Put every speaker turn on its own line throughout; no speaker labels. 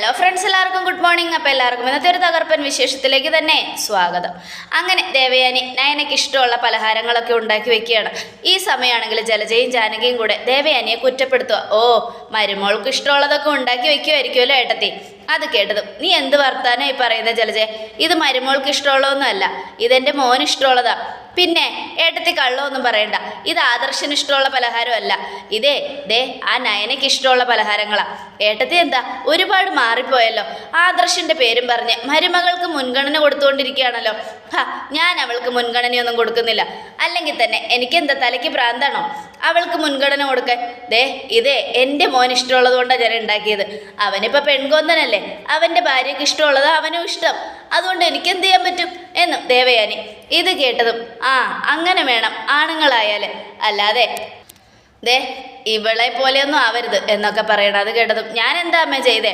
Hello friends എല്ലാവർക്കും good morning അപ്പോൾ എല്ലാവർക്കും ഇന്നത്തെ ഒരു തകർപ്പൻ വിശേഷത്തിലേക്ക് തന്നെ സ്വാഗതം. അങ്ങനെ ദേവയാനി നയനയ്ക്ക് ഇഷ്ടമുള്ള പലഹാരങ്ങളൊക്കെ ഉണ്ടാക്കി വെക്കുകയാണ്. ഈ സമയമാണെങ്കിൽ ജലജയും ജാനകിയും കൂടെ ദേവയാനിയെ കുറ്റപ്പെടുത്തുക. ഓ മരുമോൾക്ക് ഇഷ്ടമുള്ളതൊക്കെ ഉണ്ടാക്കി വെക്കുമായിരിക്കുമല്ലോ ഏട്ടത്തി? അത് കേട്ടതും. നീ എന്ത് വർത്താനായി പറയുന്നത് ജലജെ? ഇത് മരുമോൾക്ക് ഇഷ്ടമുള്ളതൊന്നുമല്ല ഇതെന്റെ മോന് ഇഷ്ടമുള്ളതാ. പിന്നെ ഏട്ടത്തി കള്ളമൊന്നും പറയണ്ട. ഇത് ആദർശന് ഇഷ്ടമുള്ള പലഹാരമല്ല. ഇതേ ദേ ആ നയനയ്ക്ക് ഇഷ്ടമുള്ള പലഹാരങ്ങളാ. ഏട്ടത്തി എന്താ? ഒരുപാട് മാറിപ്പോയല്ലോ. ആദർശന്റെ പേരും പറഞ്ഞ് മരുമകൾക്ക് മുൻഗണന കൊടുത്തുകൊണ്ടിരിക്കുകയാണല്ലോ. ഹാ ഞാൻ അവൾക്ക് മുൻഗണനയൊന്നും കൊടുക്കുന്നില്ല. അല്ലെങ്കിൽ തന്നെ എനിക്കെന്താ തലയ്ക്ക് ഭ്രാന്താണോ അവൾക്ക് മുൻഗണന കൊടുക്കാൻ. ദേ ഇതേ എന്റെ മോൻ ഇഷ്ടമുള്ളത് കൊണ്ടാണ് ഞാൻ ഉണ്ടാക്കിയത്. അവനിപ്പോൾ പെൺകൊന്നനല്ലേ? അവന്റെ ഭാര്യയ്ക്ക് ഇഷ്ടമുള്ളത് അവനും ഇഷ്ടം. അതുകൊണ്ട് എനിക്ക് എന്ത് ചെയ്യാൻ പറ്റും? എന്ന് ദേവയാനി ഇത് കേട്ടതും ആ അങ്ങനെ വേണം ആണുങ്ങളായാൽ അല്ലാതെ ദേ ഇവളെ പോലെയൊന്നും ആവരുത് എന്നൊക്കെ പറയണം. അത് കേട്ടതും ഞാൻ എന്താ അമ്മ ചെയ്തേ?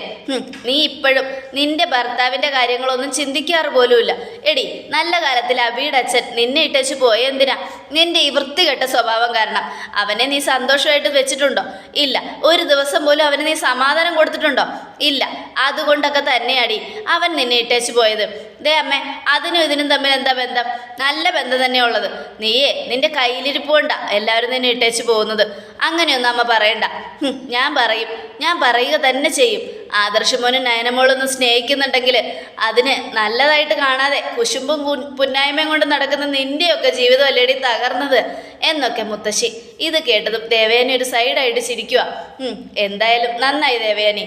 നീ ഇപ്പോഴും നിന്റെ ഭർത്താവിന്റെ കാര്യങ്ങളൊന്നും ചിന്തിക്കാറ് പോലുമില്ല. എടി നല്ല കാലത്തിൽ അബിയുടെ അച്ഛൻ നിന്നെ ഇട്ടേച്ച് പോയെന്തിനാ നിന്റെ ഈ വൃത്തികെട്ട സ്വഭാവം കാരണം. അവനെ നീ സന്തോഷമായിട്ട് വെച്ചിട്ടുണ്ടോ? ഇല്ല. ഒരു ദിവസം പോലും അവന് നീ സമാധാനം കൊടുത്തിട്ടുണ്ടോ? ഇല്ല. അതുകൊണ്ടൊക്കെ തന്നെയാടി അവൻ നിന്നെ ഇട്ടേച്ച് പോയത്. ദേ അമ്മേ അതിനും ഇതിനും തമ്മിൽ എന്താ ബന്ധം? നല്ല ബന്ധം തന്നെയുള്ളത് നീയേ നിന്റെ കയ്യിലിരിപ്പ് കൊണ്ടാ എല്ലാവരും നിന്നെ ഇട്ടേച്ച് പോകുന്നത്. അങ്ങനെയൊന്നും അമ്മ പറയണ്ട. ഞാൻ പറയും. ഞാൻ പറയുക തന്നെ ചെയ്യും. ആദർശമോനും നയനമോളൊന്നും സ്നേഹിക്കുന്നുണ്ടെങ്കിൽ അതിന് നല്ലതായിട്ട് കാണാതെ കുശുമ്പും പുന്നായ്മയും കൊണ്ട് നടക്കുന്ന നിന്റെയൊക്കെ ജീവിതം അല്ലേടി തകർന്നത്? എന്നൊക്കെ മുത്തശ്ശി. ഇത് കേട്ടതും ദേവയാനി ഒരു സൈഡായിട്ട് ചിരിക്കുക എന്തായാലും നന്നായി ദേവയാനി.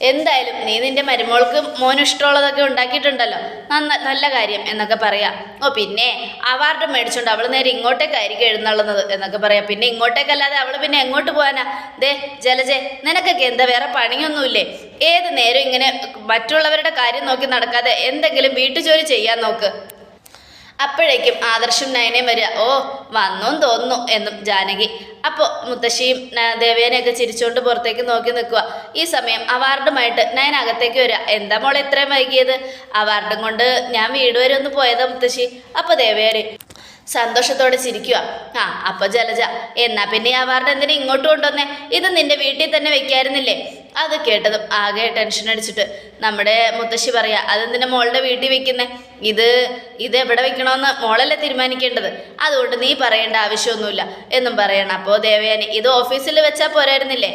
എന്തായാലും നീ നിന്റെ മരുമോൾക്ക് മോനും ഇഷ്ടമുള്ളതൊക്കെ ഉണ്ടാക്കിയിട്ടുണ്ടല്ലോ. നന്ന നല്ല കാര്യം എന്നൊക്കെ പറയാ. ഓ പിന്നെ അവാർഡ് മേടിച്ചോണ്ട് അവൾ നേരെ ഇങ്ങോട്ടേക്കായിരിക്കും എഴുന്നള്ളുന്നത് എന്നൊക്കെ പറയാ. പിന്നെ ഇങ്ങോട്ടേക്കല്ലാതെ അവൾ പിന്നെ എങ്ങോട്ട് പോവാനാ? ദേ ജലജെ നിനക്കൊക്കെ എന്താ വേറെ പണിയൊന്നുമില്ലേ? ഏത് നേരം ഇങ്ങനെ മറ്റുള്ളവരുടെ കാര്യം നോക്കി നടക്കാതെ എന്തെങ്കിലും വീട്ടുജോലി ചെയ്യാൻ നോക്ക്. അപ്പോഴേക്കും ആദർശം നയനയും വരിക. ഓ വന്നോന്ന് തോന്നുന്നു എന്നും ജാനകി. അപ്പോൾ മുത്തശ്ശിയും ദേവേനെയൊക്കെ ചിരിച്ചുകൊണ്ട് പുറത്തേക്ക് നോക്കി നിൽക്കുക. ഈ സമയം അവാർഡുമായിട്ട് നയൻ അകത്തേക്ക് വരിക. എന്താ മോളെ ഇത്രയും വൈകിയത്? അവാർഡും കൊണ്ട് ഞാൻ വീട് വരെ ഒന്ന് പോയതാ മുത്തശ്ശി. അപ്പോൾ ദേവേനെ സന്തോഷത്തോടെ ചിരിക്കുക. ആ അപ്പോൾ ജലജ എന്നാ പിന്നെ ഈ അവാർഡ് എന്തിനാ ഇങ്ങോട്ട് കൊണ്ടുവന്നേ? ഇത് നിന്റെ വീട്ടിൽ തന്നെ വെക്കായിരുന്നില്ലേ? അത് കേട്ടതും ആകെ ടെൻഷൻ അടിച്ചിട്ട് നമ്മുടെ മുത്തശ്ശി പറയാ അതെന്തിനാ മോളുടെ വീട്ടിൽ വെക്കുന്നേ? ഇത് ഇത് എവിടെ വെക്കണമെന്ന് മോളല്ലേ തീരുമാനിക്കേണ്ടത്? അതുകൊണ്ട് നീ പറയേണ്ട ആവശ്യമൊന്നുമില്ല എന്നും പറയണം. അപ്പോൾ ദേവയാനി ഇത് ഓഫീസിൽ വെച്ചാൽ പോരായിരുന്നില്ലേ?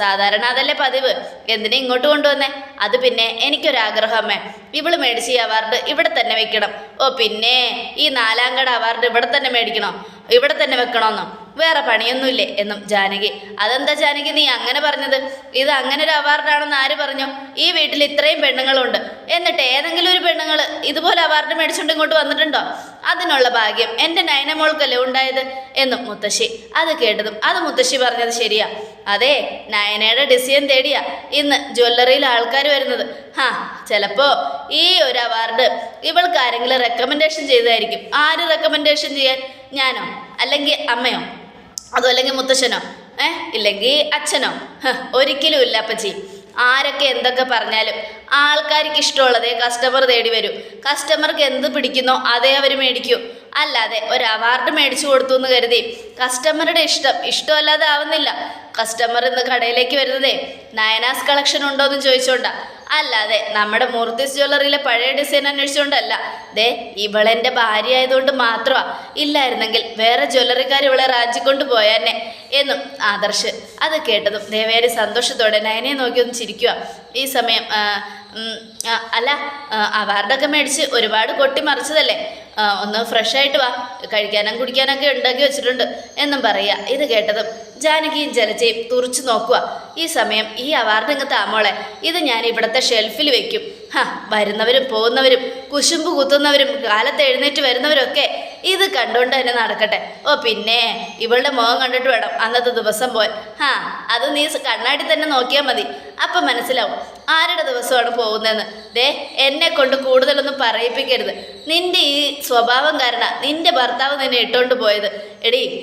സാധാരണ അതല്ലേ പതിവ്. എന്തിനാ ഇങ്ങോട്ട് കൊണ്ടുവന്നേ? അത് പിന്നെ എനിക്കൊരാഗ്രഹമേ ഇവൾ മേടിച്ച ഈ അവാർഡ് ഇവിടെ തന്നെ വെക്കണം. ഓ പിന്നെ ഈ നാലാം കട അവാർഡ് ഇവിടെ തന്നെ മേടിക്കണോ? ഇവിടെ തന്നെ വെക്കണമെന്നോ വേറെ പണിയൊന്നുമില്ലേ? എന്നും ജാനകി അതെന്താ ജാനകി നീ അങ്ങനെ പറഞ്ഞത്? ഇത് അങ്ങനെ ഒരു അവാർഡാണെന്ന് ആര് പറഞ്ഞു? ഈ വീട്ടിൽ ഇത്രയും പെണ്ണുങ്ങളുണ്ട്. എന്നിട്ട് ഏതെങ്കിലും ഒരു പെണ്ണുങ്ങൾ ഇതുപോലെ അവാർഡ് മേടിച്ചുകൊണ്ട് ഇങ്ങോട്ട് വന്നിട്ടുണ്ടോ? അതിനുള്ള ഭാഗ്യം എന്റെ നയനമോൾക്കല്ലേ ഉണ്ടായത്? എന്നും മുത്തശ്ശി. അത് കേട്ടതും അത് മുത്തശ്ശി പറഞ്ഞത് ശരിയാ. അതെ നയനയുടെ ഡിസൈൻ തേടിയാ. ഇന്ന് ജ്വല്ലറിയിൽ ആൾക്കാർ വരുന്നത്. ഹാ ചിലപ്പോ ഈ ഒരു അവാർഡ് ഇവൾക്ക് ആരെങ്കിലും റെക്കമെൻഡേഷൻ ചെയ്തതായിരിക്കും. ആര് റെക്കമെൻഡേഷൻ ചെയ്യാൻ? ഞാനോ? അല്ലെങ്കിൽ അമ്മയോ? അതോ അല്ലെങ്കിൽ മുത്തശ്ശനോ? ഏ? ഇല്ലെങ്കിൽ അച്ഛനോ? ഒരിക്കലും ഇല്ല അപ്പച്ചി. ആരൊക്കെ എന്തൊക്കെ പറഞ്ഞാലും ആൾക്കാർക്ക് ഇഷ്ടമുള്ളതേ കസ്റ്റമർ തേടി വരും. കസ്റ്റമർക്ക് എന്ത് പിടിക്കുന്നോ അതേ അവർ മേടിക്കൂ. അല്ലാതെ ഒരു അവാർഡ് മേടിച്ചു കൊടുത്തു എന്ന് കരുതി കസ്റ്റമറുടെ ഇഷ്ടം ഇഷ്ടമല്ലാതെ ആവുന്നില്ല. കസ്റ്റമർ ഇന്ന് കടയിലേക്ക് വരുന്നതേ നയനാസ് കളക്ഷൻ ഉണ്ടോ എന്ന് ചോദിച്ചോണ്ടാ. അല്ലാതെ നമ്മുടെ മൂർത്തിസ് ജ്വല്ലറിയിലെ പഴയ ഡിസൈൻ അന്വേഷിച്ചുകൊണ്ടല്ല ദേ ഇവളെന്റെ ഭാര്യ ആയതുകൊണ്ട് മാത്രമാ. ഇല്ലായിരുന്നെങ്കിൽ വേറെ ജ്വല്ലറിക്കാർ ഇവളെ റാഞ്ചിക്കൊണ്ട് പോയാന്നെ എന്നും ആദർശ് അത് കേട്ടതും ദേവേരി സന്തോഷത്തോടെ നയനെ നോക്കി ഒന്ന് ചിരിക്കുക ഈ സമയം അല്ല അവാർഡൊക്കെ മേടിച്ച് ഒരുപാട് കൊട്ടി മറിച്ചതല്ലേ? ഒന്ന് ഫ്രഷ് ആയിട്ട് വാ. കഴിക്കാനും കുടിക്കാനൊക്കെ ഉണ്ടാക്കി വെച്ചിട്ടുണ്ട്. എന്നും പറയുക ഇത് കേട്ടതും ജാനകിയും ജലജയും തുറച്ചു നോക്കുക ഈ സമയം ഈ അവാർഡ് ഇങ്ങ് താമോളെ ഇത് ഞാൻ ഇവിടുത്തെ ഷെൽഫിൽ വെക്കും. ഹാ വരുന്നവരും പോകുന്നവരും കുശുമ്പ് കുത്തുന്നവരും കാലത്ത് എഴുന്നേറ്റ് വരുന്നവരൊക്കെ ഇത് കണ്ടുകൊണ്ട് തന്നെ നടക്കട്ടെ. ഓ പിന്നെ ഇവളുടെ മുഖം കണ്ടിട്ട് വേണം അന്നത്തെ ദിവസം പോയി ഹാ അത് നീ കണ്ണാടി തന്നെ നോക്കിയാൽ മതി. അപ്പം മനസ്സിലാവും ആരുടെ ദിവസമാണ് പോകുന്നതെന്ന്. ദേ എന്നെ കൊണ്ട് കൂടുതലൊന്നും പറയിപ്പിക്കരുത്. നിന്റെ ഈ സ്വഭാവം കാരണം നിന്റെ ഭർത്താവ് നിന്നെ ഇട്ടുകൊണ്ട് പോയത്. എടീ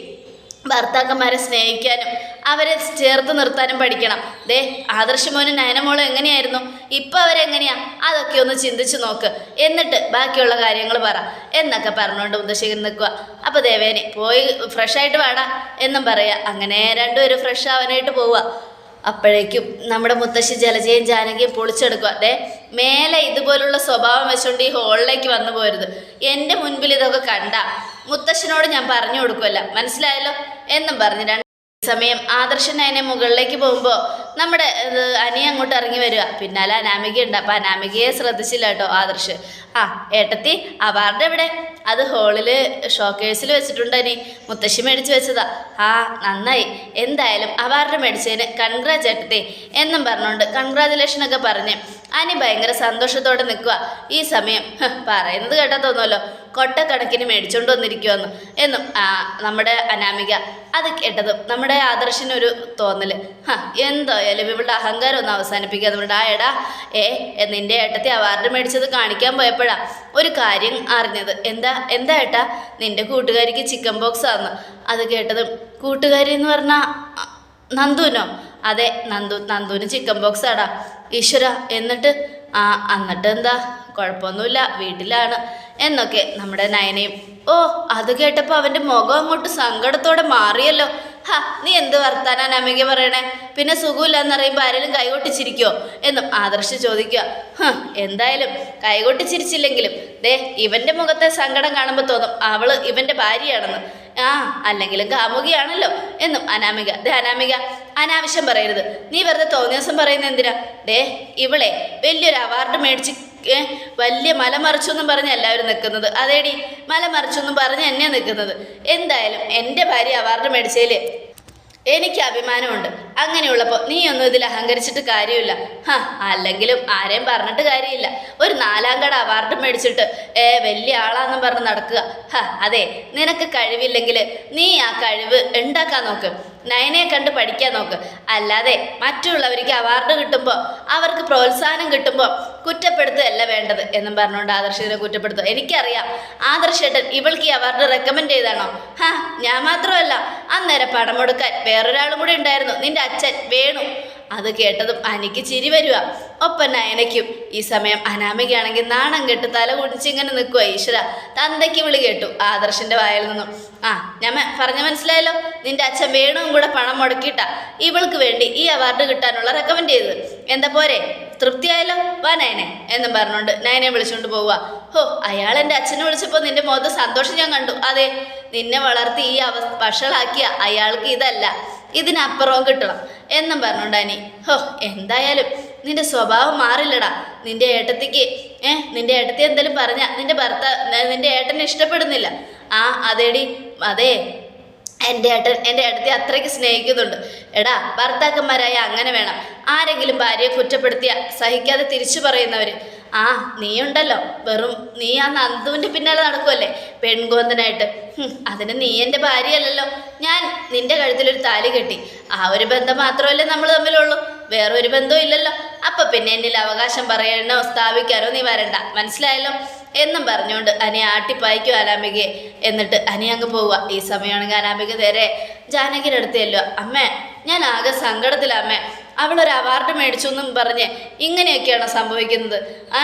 ഭർത്താക്കന്മാരെ സ്നേഹിക്കാനും അവരെ ചേർത്ത് നിർത്താനും പഠിക്കണം. ദേ ആദർശമോനും നയനമോളും എങ്ങനെയായിരുന്നു? ഇപ്പോൾ അവരെങ്ങനെയാ? അതൊക്കെ ഒന്ന് ചിന്തിച്ചു നോക്ക്. എന്നിട്ട് ബാക്കിയുള്ള കാര്യങ്ങൾ പറ. എന്നൊക്കെ പറഞ്ഞുകൊണ്ട് മുത്തശ്ശേഖരൻ നിൽക്കുക. അപ്പോൾ ദേവേനെ പോയി ഫ്രഷായിട്ട് വാടാ എന്നും പറയാ. അങ്ങനെ രണ്ടുപേരും ഫ്രഷ് ആവാനായിട്ട് പോവുക. അപ്പോഴേക്കും നമ്മുടെ മുത്തശ്ശി ജലജയും ജാനകിയും പൊളിച്ചെടുക്കുക അതെ മേലെ ഇതുപോലുള്ള സ്വഭാവം വെച്ചുകൊണ്ട് ഈ ഹോളിലേക്ക് വന്നു പോരുത്. എന്റെ മുൻപിൽ ഇതൊക്കെ കണ്ട. മുത്തശ്ശനോട് ഞാൻ പറഞ്ഞു കൊടുക്കുമല്ല മനസ്സിലായല്ലോ? എന്നും പറഞ്ഞു. സമയം ആദർശൻ അതിനെ മുകളിലേക്ക് പോകുമ്പോൾ നമ്മുടെ അനിയ അനി അങ്ങോട്ട് ഇറങ്ങി വരിക. പിന്നാലെ അനാമിക ഉണ്ട്. അപ്പം അനാമികയെ ശ്രദ്ധിച്ചില്ല കേട്ടോ ആദർശ്. ആ ഏട്ടത്തി അവാർഡ് എവിടെ? അത് ഹോളിൽ ഷോക്കേഴ്സിൽ വെച്ചിട്ടുണ്ട് അനി. മുത്തശ്ശി മേടിച്ച് വെച്ചതാ. ആ നന്നായി. എന്തായാലും അവാർഡ് മേടിച്ചതിന് കൺഗ്രാജ് ഏട്ടത്തി എന്നും പറഞ്ഞുകൊണ്ട് കൺഗ്രാജുലേഷൻ ഒക്കെ പറഞ്ഞ് അനി ഭയങ്കര സന്തോഷത്തോടെ നിൽക്കുക ഈ സമയം പറയുന്നത് കേട്ടാൽ തോന്നുമല്ലോ കൊട്ടക്കണക്കിന് മേടിച്ചുകൊണ്ട് വന്നിരിക്കുമെന്ന് എന്നും നമ്മുടെ അനാമിക അത് കേട്ടതും നമ്മുടെ ആദർശിനൊരു തോന്നൽ. ഹ എന്തായാലും ഇവളുടെ അഹങ്കാരം ഒന്ന് അവസാനിപ്പിക്കുക നമ്മുടെ ആ എടാ ഏ എ, നിന്റെ ഏട്ടത്തെ അവാർഡ് മേടിച്ചത് കാണിക്കാൻ പോയപ്പോഴാ ഒരു കാര്യം അറിഞ്ഞത്. എന്താ എന്താ ഏട്ടാ നിന്റെ കൂട്ടുകാരിക്ക് ചിക്കൻ ബോക്സ് ആന്ന്. അത് കേട്ടതും കൂട്ടുകാരി എന്ന് പറഞ്ഞാൽ നന്ദുനോ? അതെ നന്ദു നന്ദുവിന് ചിക്കൻ ബോക്സ് ആടാ. ഈശ്വര എന്നിട്ട് ആ എന്നിട്ട് എന്താ? കുഴപ്പമൊന്നുമില്ല വീട്ടിലാണ്. എന്നൊക്കെ നമ്മുടെ നയനയും. ഓ അത് കേട്ടപ്പോൾ അവന്റെ മുഖം അങ്ങോട്ട് സങ്കടത്തോടെ മാറിയല്ലോ. ഹാ നീ എന്ത് വർത്താനാണ് നമിക പറയണേ? പിന്നെ സുഖമില്ലാന്ന് പറയുമ്പോൾ ആരെങ്കിലും കൈകൊട്ടിച്ചിരിക്കോ എന്നും ആദർശ് ചോദിക്കുക. എന്തായാലും കൈകൊട്ടിച്ചിരിച്ചില്ലെങ്കിലും ദേ ഇവന്റെ മുഖത്തെ സങ്കടം കാണുമ്പോൾ തോന്നും അവൾ ഇവന്റെ ഭാര്യയാണെന്ന്. ആ അല്ലെങ്കിലും കാമുകിയാണല്ലോ എന്നും അനാമിക. ദേ അനാമിക അനാവശ്യം പറയരുത്. നീ വെറുതെ തോന്നിയ ദിവസം പറയുന്നത് എന്തിനാ? ദേ ഇവളെ വലിയൊരു അവാർഡ് മേടിച്ച് വലിയ മലമറിച്ചു എന്നും പറഞ്ഞ് എല്ലാവരും നിൽക്കുന്നത്. അതേടി മലമറിച്ചു എന്നും പറഞ്ഞ് എന്നെ നിൽക്കുന്നത്. എന്തായാലും എന്റെ ഭാര്യ അവാർഡ് മേടിച്ചതിൽ എനിക്ക് അഭിമാനമുണ്ട്. അങ്ങനെയുള്ളപ്പോൾ നീ ഒന്നും ഇതിൽ അഹങ്കരിച്ചിട്ട് കാര്യമില്ല. ഹാ അല്ലെങ്കിലും ആരെയും പറഞ്ഞിട്ട് കാര്യമില്ല. ഒരു നാലാം കട അവാർഡ് മേടിച്ചിട്ട് ഏ വലിയ ആളാന്നും പറഞ്ഞ് നടക്കുക. ഹാ അതെ നിനക്ക് കഴിവില്ലെങ്കിൽ നീ ആ കഴിവ് ഉണ്ടാക്കാൻ നോക്ക്. നയനെ കണ്ട് പഠിക്കാൻ നോക്ക്. അല്ലാതെ മറ്റുള്ളവർക്ക് അവാർഡ് കിട്ടുമ്പോൾ അവർക്ക് പ്രോത്സാഹനം കിട്ടുമ്പോൾ കുറ്റപ്പെടുത്തുകയല്ല വേണ്ടത് എന്നും പറഞ്ഞുകൊണ്ട് ആദർശിനെ കുറ്റപ്പെടുത്തും. എനിക്കറിയാം. ആദർശേട്ടൻ ഇവൾക്ക് ഈ അവാർഡ് റെക്കമെൻഡ് ചെയ്താണോ? ഹാ ഞാൻ മാത്രമല്ല. അന്നേരം പണം കൊടുക്കാൻ വേറൊരാളും കൂടി ഉണ്ടായിരുന്നു. നിന്റെ അച്ഛൻ വേണു. അത് കേട്ടതും അനിക്ക് ചിരി വരിക ഒപ്പം നയനയ്ക്കും ഈ സമയം അനാമികയാണെങ്കിൽ നാണം കെട്ട് തല കുടിച്ച് ഇങ്ങനെ നിൽക്കുക ഈശ്വര. തന്തയ്ക്ക് വിളി കേട്ടു ആദർശിന്റെ വായിൽ നിന്നും. ആ ഞാൻ പറഞ്ഞ മനസ്സിലായല്ലോ? നിന്റെ അച്ഛൻ വേണുവും കൂടെ പണം മുടക്കിയിട്ടാ. ഇവൾക്ക് വേണ്ടി ഈ അവാർഡ് കിട്ടാനുള്ള റെക്കമെൻഡ് ചെയ്തത്. എന്താ പോരെ? തൃപ്തിയായല്ലോ? വാ നയനെ എന്നും പറഞ്ഞുകൊണ്ട് നയനെ വിളിച്ചുകൊണ്ട് പോവുക ഹോ അയാൾ എന്റെ അച്ഛനെ വിളിച്ചപ്പോൾ നിന്റെ മുഖത്ത് സന്തോഷം ഞാൻ കണ്ടു. അതെ നിന്നെ വളർത്തി ഈ അവ വഷളാക്കിയ അയാൾക്ക് ഇതല്ല. ഇതിനപ്പുറവും കിട്ടണം. എന്നും പറഞ്ഞുകൊണ്ട് ഹോ എന്തായാലും നിന്റെ സ്വഭാവം മാറില്ലടാ. നിന്റെ ഏട്ടത്തിക്ക് ഏ നിന്റെ ഏട്ടത്തി എന്തെങ്കിലും പറഞ്ഞ നിന്റെ ഭർത്താവ് നിന്റെ ഏട്ടനെ ഇഷ്ടപ്പെടുന്നില്ല. ആ അതേടി അതെ എന്റെ ഏട്ടൻ എന്റെ ഏട്ടത്തെ അത്രയ്ക്ക് സ്നേഹിക്കുന്നുണ്ട്. എടാ ഭർത്താക്കന്മാരായ അങ്ങനെ വേണം. ആരെങ്കിലും ഭാര്യയെ കുറ്റപ്പെടുത്തിയ സഹിക്കാതെ തിരിച്ചു പറയുന്നവർ ആ നീ ഉണ്ടല്ലോ വെറും നീ ആ നന്ദുവിന്റെ പിന്നാലെ നടക്കുമല്ലേ പെൺകോന്തനായിട്ട്. അതിന് നീ എന്റെ ഭാര്യയല്ലല്ലോ. ഞാൻ നിന്റെ കഴുത്തിലൊരു താലി കെട്ടി. ആ ഒരു ബന്ധം മാത്രമല്ലേ നമ്മൾ തമ്മിലുള്ളൂ. വേറൊരു ബന്ധവും ഇല്ലല്ലോ. അപ്പൊ പിന്നെ എന്നിൽ അവകാശം പറയാനോ സ്ഥാപിക്കാനോ നീ വരണ്ട. മനസ്സിലായല്ലോ? എന്നും പറഞ്ഞുകൊണ്ട് അനി ആട്ടിപ്പായിക്കും അനാമികയെ. എന്നിട്ട് അനി അങ്ങ് പോവുക. ഈ സമയമാണെങ്കിൽ അനാമിക നേരെ ജാനകിയുടെ അടുത്ത് അമ്മേ ഞാൻ ആകെ സങ്കടത്തിലാ അമ്മേ. അവളൊരു അവാർഡ് മേടിച്ചു എന്നും പറഞ്ഞ് ഇങ്ങനെയൊക്കെയാണ് സംഭവിക്കുന്നത്. ആ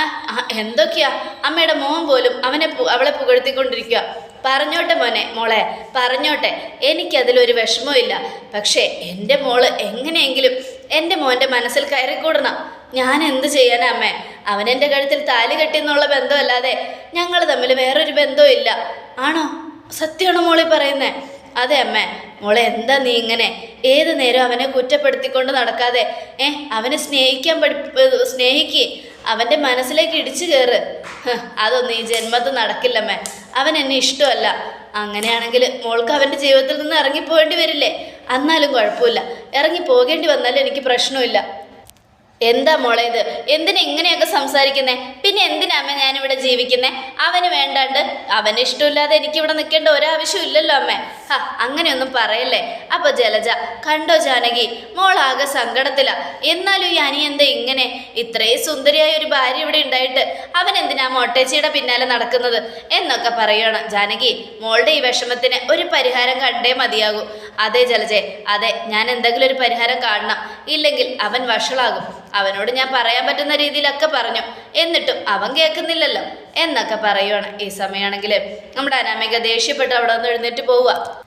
എന്തൊക്കെയാ? അമ്മയുടെ മോൻ പോലും അവനെ അവളെ പുകഴ്ത്തിക്കൊണ്ടിരിക്കുക പറഞ്ഞോട്ടെ മോനെ മോളെ പറഞ്ഞോട്ടെ. എനിക്കതിലൊരു വിഷമവും ഇല്ല പക്ഷേ എന്റെ മോൾ എങ്ങനെയെങ്കിലും എന്റെ മോന്റെ മനസ്സിൽ കയറിക്കൂടണം. ഞാൻ എന്ത് ചെയ്യാനാ അമ്മേ? അവൻ എന്റെ കഴുത്തിൽ താലി കെട്ടി എന്നുള്ള ബന്ധമല്ലാതെ ഞങ്ങൾ തമ്മിൽ വേറൊരു ബന്ധവും ഇല്ല ആണോ? സത്യമാണോ മോളി പറയുന്നേ? അതെ അമ്മ. മോളെ എന്താ നീ ഇങ്ങനെ? ഏത് നേരം അവനെ കുറ്റപ്പെടുത്തിക്കൊണ്ട് നടക്കാതെ. ഏ അവനെ സ്നേഹിക്കാൻ പഠി സ്നേഹിക്ക്. അവന്റെ മനസ്സിലേക്ക് ഇടിച്ചു കയറ് അതൊന്നും ഈ ജന്മത്ത് നടക്കില്ലമ്മേ അവൻ എന്നെ ഇഷ്ടമല്ല. അങ്ങനെയാണെങ്കിൽ മോൾക്ക് അവന്റെ ജീവിതത്തിൽ നിന്ന് ഇറങ്ങിപ്പോകേണ്ടി വരില്ലേ? എന്നാലും കുഴപ്പമില്ല. ഇറങ്ങി പോകേണ്ടി വന്നാലും എനിക്ക് പ്രശ്നമില്ല. എന്താ മോളെ ഇത്? എന്തിനാ ഇങ്ങനെയൊക്കെ സംസാരിക്കുന്നേ? പിന്നെ എന്തിനാ അമ്മ ഞാനിവിടെ ജീവിക്കുന്നേ? അവന് വേണ്ടാണ്ട് അവന് ഇഷ്ടമില്ലാതെ എനിക്കിവിടെ നിൽക്കേണ്ട ഒരാവശ്യം ഇല്ലല്ലോ അമ്മേ. ഹാ അങ്ങനെയൊന്നും പറയല്ലേ? അപ്പൊ ജലജ കണ്ടോ ജാനകി? മോളാകെ സങ്കടത്തില. എന്നാലും ഈ അനി എന്താ ഇങ്ങനെ? ഇത്രയും സുന്ദരിയായ ഒരു ഭാര്യ ഇവിടെ ഉണ്ടായിട്ട് അവൻ എന്തിനാ മോട്ടേച്ചിയുടെ പിന്നാലെ നടക്കുന്നത്? എന്നൊക്കെ പറയണം. ജാനകി മോളുടെ ഈ വിഷമത്തിന് ഒരു പരിഹാരം കണ്ടേ മതിയാകൂ. അതെ ജലജെ അതെ ഞാൻ എന്തെങ്കിലും ഒരു പരിഹാരം കാണണം. ഇല്ലെങ്കിൽ അവൻ വഷളാകും. അവനോട് ഞാൻ പറയാൻ പറ്റുന്ന രീതിയിലൊക്കെ പറഞ്ഞു. എന്നിട്ടും അവൻ കേൾക്കുന്നില്ലല്ലോ എന്നൊക്കെ പറയുവാണ്. ഈ സമയമാണെങ്കിൽ നമ്മുടെ അനാമിക ദേഷ്യപ്പെട്ട് അവിടെ നിന്ന് എഴുന്നേറ്റ് പോവുക.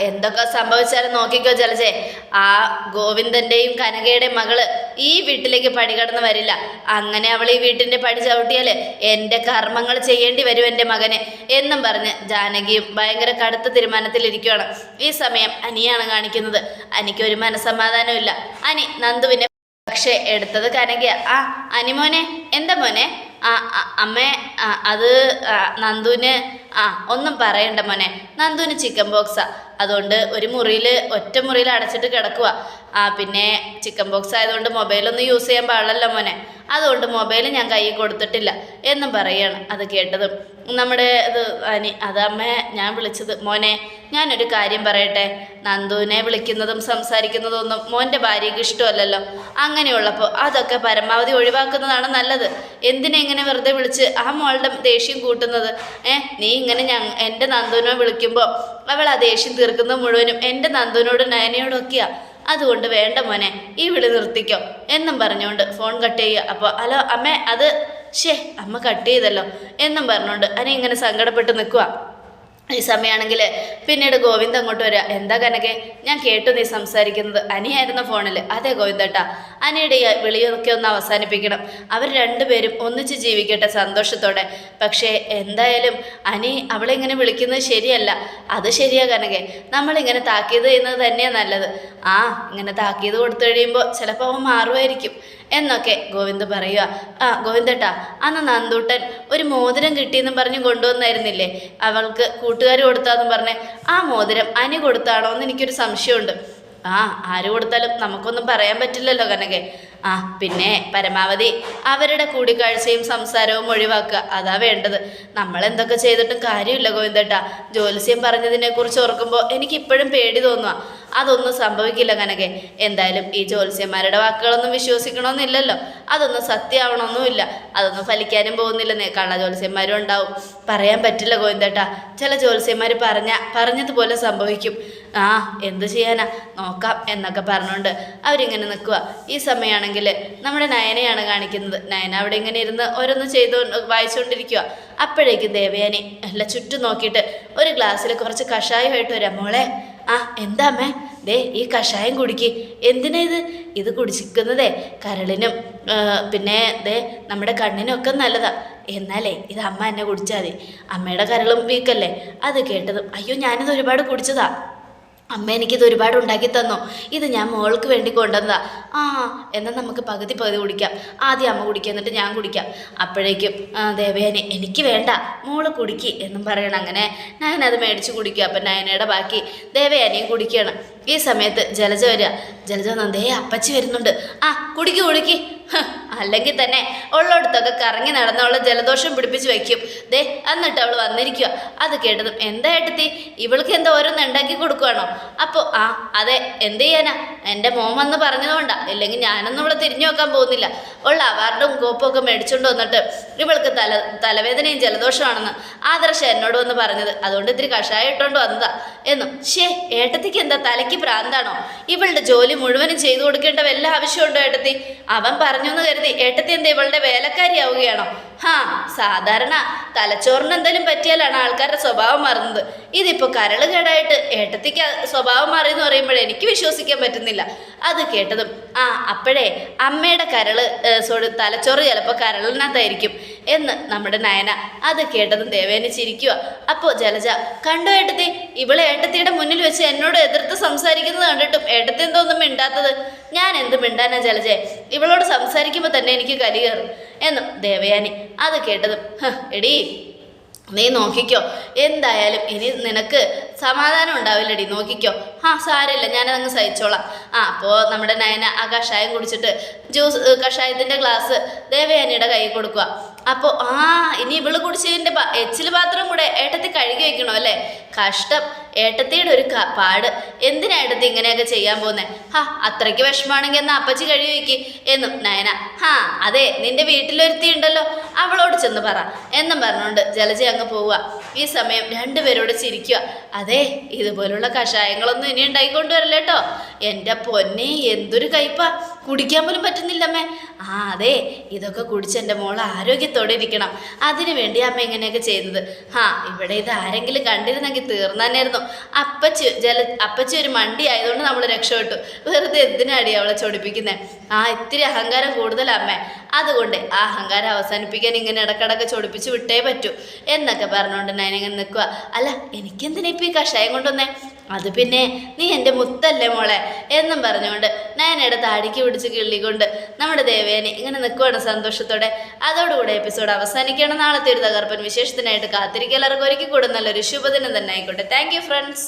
എന്തൊക്കെ സംഭവിച്ചാലും നോക്കിക്കോ ജലജെ. ആ ഗോവിന്ദന്റെയും കനകയുടെയും മകൾ ഈ വീട്ടിലേക്ക് പടി കടന്നു വരില്ല. അങ്ങനെ അവൾ ഈ വീട്ടിന്റെ പടി ചവിട്ടിയാൽ എന്റെ കർമ്മങ്ങൾ ചെയ്യേണ്ടി വരും എന്റെ മകനെ എന്നും പറഞ്ഞ് ജാനകിയും ഭയങ്കര കടുത്ത തീരുമാനത്തിലിരിക്കുകയാണ് ഈ സമയം അനിയാണ് കാണിക്കുന്നത്. അനിക്ക് ഒരു മനസമാധാനമില്ല അനി നന്ദുവിനെ പക്ഷെ എടുത്തത് കനകയാ. ആ അനിമോനെ എന്താ മോനെ? ആ അമ്മ അത് നന്ദുവിന് ആ ഒന്നും പറയണ്ട മോനെ. നന്ദുവിന് ചിക്കൻ ബോക്സാ അതുകൊണ്ട് ഒരു മുറിയിൽ ഒറ്റ മുറിയിൽ അടച്ചിട്ട് കിടക്കുക ആ പിന്നെ ചിക്കൻ ബോക്സ് ആയതുകൊണ്ട് മൊബൈലൊന്നും യൂസ് ചെയ്യാൻ പാടില്ലല്ലോ മോനെ. അതുകൊണ്ട് മൊബൈൽ ഞാൻ കയ്യിൽ കൊടുത്തിട്ടില്ല എന്നും പറയാണ് അത് കേട്ടതും. നമ്മുടെ ഇത് അനി അത് അമ്മേ ഞാൻ വിളിച്ചത് മോനെ ഞാനൊരു കാര്യം പറയട്ടെ. നന്ദുവിനെ വിളിക്കുന്നതും സംസാരിക്കുന്നതും ഒന്നും മോന്റെ ഭാര്യയ്ക്ക് ഇഷ്ടമല്ലല്ലോ. അങ്ങനെയുള്ളപ്പോൾ അതൊക്കെ പരമാവധി ഒഴിവാക്കുന്നതാണ് നല്ലത്. എന്തിനെങ്ങനെ വെറുതെ വിളിച്ച് ആ മോളുടെ ദേഷ്യം കൂട്ടുന്നത്? ഏ നീ ഇങ്ങനെ ഞ എന്റെ നന്ദുവിനെ വിളിക്കുമ്പോൾ അവൾ ആ ദേഷ്യം തീർക്കുന്നത് മുഴുവനും എന്റെ നന്ദുവിനോടും നയനയോടും ഒക്കെയാ. അതുകൊണ്ട് വേണ്ട മോനെ ഈ വിളി നിർത്തിക്കോ. എന്നും പറഞ്ഞുകൊണ്ട് ഫോൺ കട്ട് ചെയ്യുക. അപ്പോൾ ഹലോ അമ്മേ അത് ഷേ അമ്മ കട്ട് ചെയ്തല്ലോ. എന്നും പറഞ്ഞുകൊണ്ട് അനി ഇങ്ങനെ സങ്കടപ്പെട്ട് നിൽക്കുക ഈ സമയമാണെങ്കിൽ പിന്നീട് ഗോവിന്ദ് അങ്ങോട്ട് വരിക എന്താ കനകെ? ഞാൻ കേട്ടു നീ സംസാരിക്കുന്നത്. അനിയായിരുന്ന ഫോണിൽ അതെ ഗോവിന്ദേട്ടാ. അനിയുടെ ഈ വിളിയൊക്കെ ഒന്ന് അവസാനിപ്പിക്കണം. അവർ രണ്ടുപേരും ഒന്നിച്ച് ജീവിക്കട്ടെ സന്തോഷത്തോടെ. പക്ഷേ എന്തായാലും അനി അവളെ ഇങ്ങനെ വിളിക്കുന്നത് ശരിയല്ല. അത് ശരിയാ കനകെ. നമ്മളിങ്ങനെ താക്കീത് ചെയ്യുന്നത് തന്നെയാണ് നല്ലത്. ആ ഇങ്ങനെ താക്കീത് കൊടുത്തു കഴിയുമ്പോൾ ചിലപ്പോൾ അവൻ മാറുമായിരിക്കും. എന്നൊക്കെ ഗോവിന്ദ് പറയുക. ആ ഗോവിന്ദേട്ടാ അന്ന് നന്ദൂട്ടൻ ഒരു മോതിരം കിട്ടിയെന്നും പറഞ്ഞ് കൊണ്ടുവന്നായിരുന്നില്ലേ? അവൾക്ക് കൂട്ടുകാർ കൊടുത്താന്നും പറഞ്ഞ് ആ മോതിരം അനി കൊടുത്താണോ എന്ന് എനിക്കൊരു സംശയമുണ്ട്. ആ ആര് കൊടുത്താലും നമുക്കൊന്നും പറയാൻ പറ്റില്ലല്ലോ കനകെ. ആ പിന്നെ പരമാവധി അവരുടെ കൂടിക്കാഴ്ചയും സംസാരവും ഒഴിവാക്കുക. അതാ വേണ്ടത്. നമ്മൾ എന്തൊക്കെ ചെയ്തിട്ടും കാര്യമില്ല ഗോവിന്ദേട്ടാ. ജ്യോത്സ്യം പറഞ്ഞതിനെക്കുറിച്ച് ഓർക്കുമ്പോൾ എനിക്കിപ്പോഴും പേടി തോന്നുക അതൊന്നും സംഭവിക്കില്ല കനകെ. എന്തായാലും ഈ ജ്യോത്സ്യന്മാരുടെ വാക്കുകളൊന്നും വിശ്വസിക്കണമെന്നില്ലല്ലോ അതൊന്നും സത്യമാവണമെന്നുമില്ല അതൊന്നും ഫലിക്കാനും പോകുന്നില്ലെന്നേ. കള്ള ജ്യോത്സ്യന്മാരും ഉണ്ടാവും. പറയാൻ പറ്റില്ല ഗോവിന്ദേട്ടാ. ചില ജ്യോത്സ്യന്മാർ പറഞ്ഞ പറഞ്ഞതുപോലെ സംഭവിക്കും. ആ എന്ത് ചെയ്യാനാ? നോക്കാം എന്നൊക്കെ പറഞ്ഞുകൊണ്ട് അവരിങ്ങനെ നിൽക്കുക ഈ സമയമാണെങ്കിൽ നമ്മുടെ നയനയാണ് കാണിക്കുന്നത്. നയന അവിടെ ഇങ്ങനെ ഇരുന്ന് ഓരോന്ന് ചെയ്തു വായിച്ചുകൊണ്ടിരിക്കുക അപ്പോഴേക്കും ദേവയാനി എല്ലാം ചുറ്റും നോക്കിയിട്ട് ഒരു ഗ്ലാസ്സിൽ കുറച്ച് കഷായമായിട്ട് വരാം. മോളെ ആ എന്താ അമ്മേ? ദേ ഈ കഷായം കുടിക്ക്. എന്തിനാ ഇത്? ഇത് കുടിച്ചിരിക്കുന്നതേ കരളിനും പിന്നെ ദേ നമ്മുടെ കണ്ണിനൊക്കെ നല്ലതാ. എന്നാലേ ഇത് അമ്മ എന്നെ കുടിച്ചാൽ മതി. അമ്മയുടെ കരളും വീക്കല്ലേ? അത് കേട്ടതും അയ്യോ ഞാനിത് ഒരുപാട് കുടിച്ചതാ. അമ്മ എനിക്കിത് ഒരുപാട് ഉണ്ടാക്കി തന്നു? ഇത് ഞാൻ മോൾക്ക് വേണ്ടി കൊണ്ടുവന്നതാ. ആ എന്നാൽ നമുക്ക് പകുതി പകുതി കുടിക്കാം. ആദ്യം അമ്മ കുടിക്കുക എന്നിട്ട് ഞാൻ കുടിക്കാം. അപ്പോഴേക്കും ദേവേനെ എനിക്ക് വേണ്ട. മോൾ കുടിക്കി എന്നും പറയണം അങ്ങനെ. നയനത് മേടിച്ച് കുടിക്കുക അപ്പം നയനയുടെ ബാക്കി ദേവയാനിയും കുടിക്കുകയാണ് ഈ സമയത്ത് ജലജ വരിക. ജലജ നന്ദേ അപ്പച്ചി വരുന്നുണ്ട്. ആ കുടിക്ക് കുടിക്ക്. അല്ലെങ്കിൽ തന്നെ ഉള്ളടത്തൊക്കെ കറങ്ങി നടന്നുള്ള ജലദോഷം പിടിപ്പിച്ച് വയ്ക്കും ദേ എന്നിട്ട് അവൾ വന്നിരിക്കുക അത് കേട്ടതും എന്താ ഏട്ടത്തി? ഇവൾക്ക് എന്താ ഓരോന്ന് ഉണ്ടാക്കി കൊടുക്കുവാണോ? അപ്പോൾ ആ അതെ എന്ത് ചെയ്യാനാ? എന്റെ മോൻ വന്ന് പറഞ്ഞതുകൊണ്ടാ ഇല്ലെങ്കിൽ ഞാനൊന്നും ഇവിടെ തിരിഞ്ഞു നോക്കാൻ പോകുന്നില്ല. ഉള്ള അവാർഡും കോപ്പും ഒക്കെ മേടിച്ചുകൊണ്ട് വന്നിട്ട് ഇവൾക്ക് തല തലവേദനയും ജലദോഷമാണെന്ന് ആദർശ എന്നോട് വന്ന് പറഞ്ഞത്. അതുകൊണ്ട് ഇത്തിരി കഷായം ഇട്ടുകൊണ്ട് വന്നതാ എന്നും. ഷേ ഏട്ടത്തിക്ക് എന്താ തലയ്ക്ക് പ്രാന്താണോ? ഇവളുടെ ജോലി മുഴുവനും ചെയ്തു കൊടുക്കേണ്ട വല്ല ആവശ്യമുണ്ടോ ഏട്ടത്തി? അവൻ പറഞ്ഞു എന്ന് കരുതി ഏട്ടത്തി എന്താ ഇവളുടെ വേലക്കാരിയാവുകയാണോ? ഹാ സാധാരണ തലച്ചോറിന് എന്തെങ്കിലും പറ്റിയാലാണ് ആൾക്കാരുടെ സ്വഭാവം മാറുന്നത്. ഇതിപ്പോൾ കരൾ കേടായിട്ട് ഏട്ടത്തിക്ക് സ്വഭാവം മാറിയെന്ന് പറയുമ്പോൾ എനിക്ക് വിശ്വസിക്കാൻ പറ്റുന്നില്ല. അത് കേട്ടതും ആ അപ്പോഴേ അമ്മയുടെ കരൾ സോറി തലച്ചോറ് ചിലപ്പോൾ കരളിനകത്തായിരിക്കും എന്ന് നമ്മുടെ നയന അത് കേട്ടതും ദേവേനെ ചിരിക്കുക അപ്പോൾ ജലജ കണ്ടു ഏട്ടത്തി ഇവളെ ഏട്ടത്തിയുടെ മുന്നിൽ വെച്ച് എന്നോട് എതിർത്ത് സംസാരിക്കുന്നത് കണ്ടിട്ടും ഏട്ടത്തി എന്തോന്നും മിണ്ടാത്തത്. ഞാൻ എന്ത് മിണ്ടാനാ ജലജെ? ഇവളോട് സംസാരിക്കുമ്പോൾ തന്നെ എനിക്ക് കലി കയറും എന്നും ദേവയാനി അത് കേട്ടതും "ഹ്, എടീ നീ നോക്കിക്കോ. എന്തായാലും ഇനി നിനക്ക് സമാധാനം ഉണ്ടാവില്ലടി നോക്കിക്കോ. ആ സാരമില്ല ഞാനതങ്ങ് സഹിച്ചോളാം. ആ അപ്പോൾ നമ്മുടെ നയന ആ കഷായം കുടിച്ചിട്ട് ജ്യൂസ് കഷായത്തിന്റെ ഗ്ലാസ് ദേവയാനിയുടെ കൈ കൊടുക്കുക. അപ്പോൾ ആ ഇനി ഇവൾ കുടിച്ചതിന്റെ എച്ചിൽ പാത്രം കൂടെ ഏട്ടത്തി കഴുകി വെക്കണോ അല്ലേ? കഷ്ടം. ഏട്ടത്തിയുടെ ഒരു പാട്. എന്തിനാ ഏട്ടത്തി ഇങ്ങനെയൊക്കെ ചെയ്യാൻ പോകുന്നത് ഹാ അത്രയ്ക്ക് വിഷമാണെങ്കിൽ എന്നാൽ അപ്പച്ചി കഴുകി വയ്ക്ക് എന്നും. നയന ഹാ അതെ നിന്റെ വീട്ടിലൊരുത്തി ഉണ്ടല്ലോ. അവളോട് ചെന്ന് പറ. എന്നും പറഞ്ഞുകൊണ്ട് ജലജ അങ്ങ് പോവുക. ഈ സമയം രണ്ടുപേരോട് ചിരിക്കുക. അത് ഇതുപോലുള്ള കഷായങ്ങളൊന്നും ഇനി ഉണ്ടായിക്കൊണ്ടുവരല്ലേട്ടോ എന്റെ പൊന്നെ എന്തൊരു കയ്പാ. കുടിക്കാൻ പോലും പറ്റുന്നില്ലമ്മേ ആ അതെ ഇതൊക്കെ കുടിച്ച് എന്റെ മോൾ ആരോഗ്യത്തോടെ ഇരിക്കണം. അതിനു വേണ്ടി അമ്മ ഇങ്ങനെയൊക്കെ ചെയ്യുന്നത്. ആ ഇവിടെ ഇത് ആരെങ്കിലും കണ്ടിരുന്നെങ്കിൽ തീർന്നാനായിരുന്നു അപ്പച്ചി ജല അപ്പച്ചി ഒരു മണ്ടി ആയതുകൊണ്ട് നമ്മൾ രക്ഷപ്പെട്ടു. വെറുതെ എന്തിനാടി അവളെ ചൊടിപ്പിക്കുന്നത് ആ ഇത്തിരി അഹങ്കാരം കൂടുതലമ്മേ അതുകൊണ്ട് ആ അഹങ്കാരം അവസാനിപ്പിക്കാൻ ഇങ്ങനെ ഇടക്കിടക്ക് ചൊടിപ്പിച്ച് വിട്ടേ പറ്റൂ. എന്നൊക്കെ പറഞ്ഞുകൊണ്ട് ഞാനിങ്ങനെ നിൽക്കുക അല്ല എനിക്കെന്തിനാ ഇപ്പം ഈ കഷായം കൊണ്ടുവന്നേ? അത് പിന്നെ നീ എന്റെ മുത്തല്ലേ മോളെ എന്നും പറഞ്ഞുകൊണ്ട് നയനയുടെ താടിക്ക് പിടിച്ച് കിള്ളിക്കൊണ്ട് നമ്മുടെ ദേവേനെ ഇങ്ങനെ നിൽക്കുവാണ് സന്തോഷത്തോടെ. അതോടുകൂടെ എപ്പിസോഡ് അവസാനിക്കണം നാളത്തെ ഒരു തകർപ്പൻ വിശേഷത്തിനായിട്ട് കാത്തിരിക്കുക. എല്ലാവർക്കും ഒരിക്കൽ കൂടെ നല്ലൊരു ശുഭദിനം തന്നെ ആയിക്കോട്ടെ. Thank friends